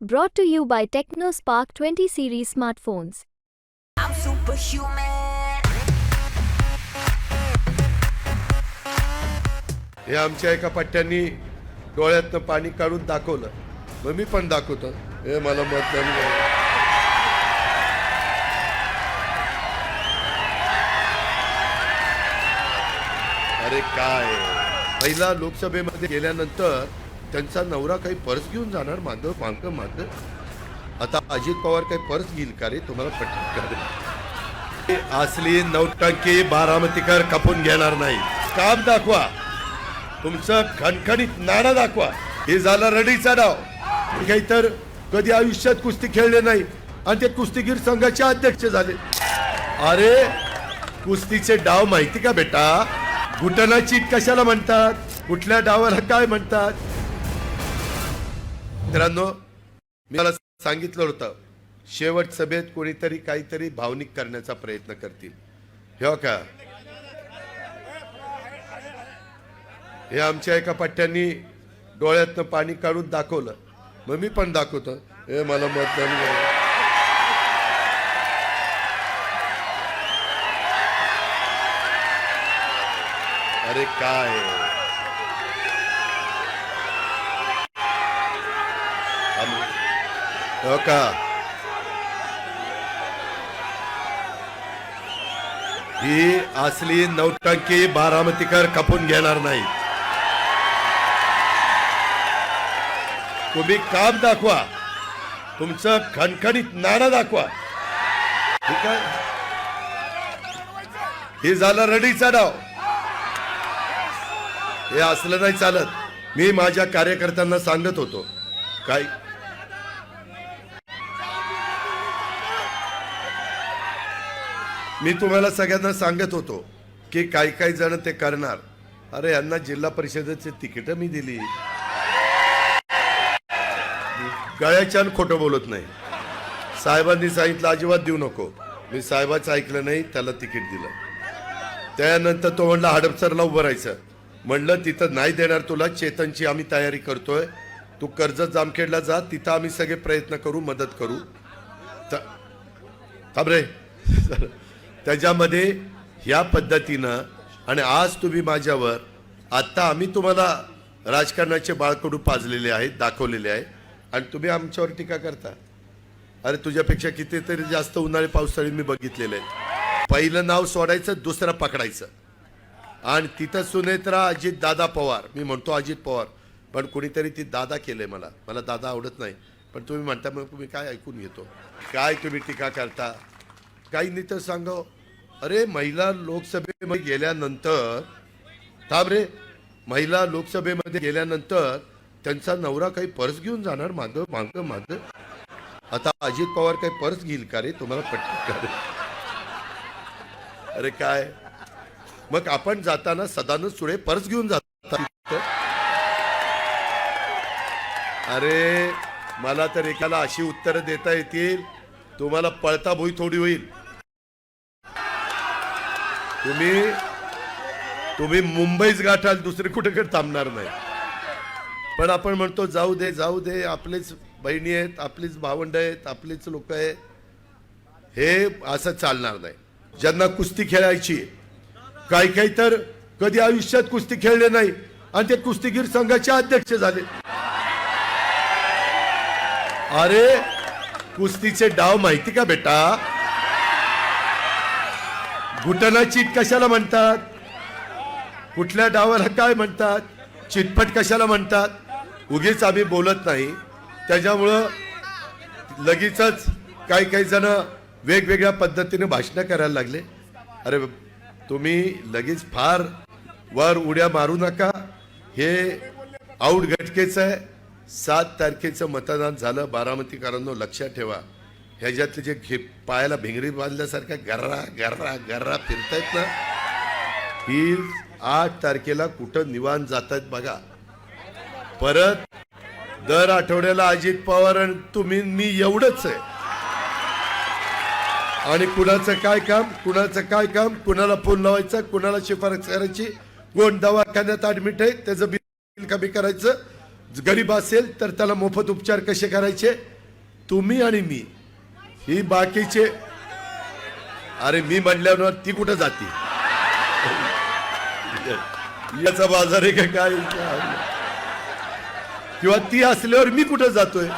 Brought to you by TechnoSpark 20 series smartphones. I'm superhuman. हे आमच्या एका पट्ट्यांनी डोळ्यातनं पाणी काढून दाखवलं मग मी पण दाखवतो हे मला मतदान करा. अरे काय पहिला लोकसभेमध्ये गेल्यानंतर त्यांचा नवरा काही पर्स घेऊन जाणार? माधव माग मात्र आता अजित पवार काही पर्स घेईल का रे? तुम्हाला पटकन का रे? असली नौटंकी बारामतीकर कापून घेणार नाही. काम दाखवा. तुमचं खणखणीत नाणं दाखवा. हे झालं रडीचा डाव काही तर कधी आयुष्यात कुस्ती खेळले नाही आणि ते कुस्तीगीर संघाचे अध्यक्ष झाले. अरे कुस्तीचे डाव माहिती का बेटा? घुटना कशाला म्हणतात? कुठल्या डावाला काय म्हणतात? मित्रांनो मी मला सांगितलं होतं शेवट सभेत कोणीतरी काहीतरी भावनिक करण्याचा प्रयत्न करतील. हे हो का? हे आमच्या एका पट्ट्यांनी डोळ्यातनं पाणी काढून दाखवलं. मग मी पण दाखवतो. हे मला मतदान अरे काय? हो का ही असली नौटंकी बारामतीकर खपून घेणार नाही. तुम्ही काम दाखवा. तुमचं खणखणीत नाणं दाखवा. ठीक आहे? हे झालं रडीचा डाव हे असलं नाही चालत. मी माझ्या कार्यकर्त्यांना सांगत होतो. काय? मी तुम्हाला सगळ्यांना सांगत होतो की काही काही जण ते करणार. अरे यांना जिल्हा परिषदेची तिकीट मी दिली. गळ्याच्यान खोटं बोलत नाही. साहेबांनी सांगितलं अजिबात देऊ नको. मी साहेबाचं ऐकलं नाही त्याला तिकीट दिलं. त्यानंतर तो म्हणला हडपसरला उभं राहायचं. म्हणलं तिथं नाही देणार तुला चेतनची आम्ही तयारी करतोय. तू कर्ज जामखेडला जा तिथं आम्ही सगळे प्रयत्न करू मदत करू. थांब रे. त्याच्यामध्ये ह्या पद्धतीनं आणि आज तुम्ही माझ्यावर आत्ता आम्ही तुम्हाला राजकारणाचे बाळकडू पाजलेले आहेत दाखवलेले आहे आणि तुम्ही आमच्यावर टीका करता. अरे तुझ्यापेक्षा कितीतरी जास्त उन्हाळी पावसाळी मी बघितलेले आहेत. पहिलं नाव सोडायचं दुसरं पकडायचं. आणि तिथं सुनेत्रा अजित दादा पवार. मी म्हणतो अजित पवार पण कुणीतरी ती दादा केलंय मला. मला दादा आवडत नाही. पण तुम्ही म्हणता मग तुम्ही काय ऐकून घेतो? काय तुम्ही टीका करता? काही नाही तर सांगा अरे महिला लोकसभेमध्ये गेल्यानंतर थांब रे. महिला लोकसभेमध्ये गेल्यानंतर त्यांचा नवरा काही पर्स घेऊन जाणार? माग माग माग. आता अजित पवार काही पर्स घेईल का रे? तुम्हाला पटकन का रे? अरे काय? मग आपण जाताना सदानंद सुळे पर्स घेऊन जाता अरे मला तर एकाला अशी उत्तरं देता येतील. तुम्हाला पळता भुई थोडी होईल. तुम्ही तुम्ही मुंबईच गाठाल दुसरी कुठे थांबणार नाही. पण आपण म्हणतो जाऊ दे जाऊ दे आपलेच बहिणी आहेत आपलीच भावंड आहेत आपलीच लोक आहेत. हे असं चालणार नाही. ज्यांना कुस्ती खेळायची काही काही तर कधी आयुष्यात कुस्ती खेळले नाही आणि ते कुस्तीगीर संघाचे अध्यक्ष झाले. अरे कुस्तीचे डाव माहिती का बेटा? घुटना चीट कशाला म्हणतात? कुठल्या डावाला काय म्हणतात? चिटपट कशाला म्हणतात? उगीच आम्ही बोलत नाही. त्याच्यामुळं लगेचच काही काही जण वेगवेगळ्या पद्धतीने भाषणं करायला लागले. अरे तुम्ही लगेच फार वर उड्या मारू नका. हे आऊट घटकेचं आहे. सात तारखेचं मतदान झालं. बारामतीकरांनो लक्षात ठेवा. ह्याच्यातले जे घे पायाला भिंगरी बांधल्यासारख्या गर्रा गर्रा गर्रा फिरतायत ना ही आठ तारखेला कुठं निवान जातायत बघा. परत दर आठवड्याला अजित पवार आणि तुम्ही मी एवढंच आहे. आणि कुणाचं काय काम कुणाचं काय काम कुणाला फोन लावायचा कुणाला शिफारस करायची कोण दवाखान्यात ऍडमिट आहे त्याचं बिल कमी करायचं. गरीब असेल तर त्याला मोफत उपचार कसे करायचे? तुम्ही आणि मी. ही बाकीचे अरे मी म्हणल्यावर ती कुठं जाते? याचा बाजार आहे का काय? किंवा ती असल्यावर मी कुठं जातोय?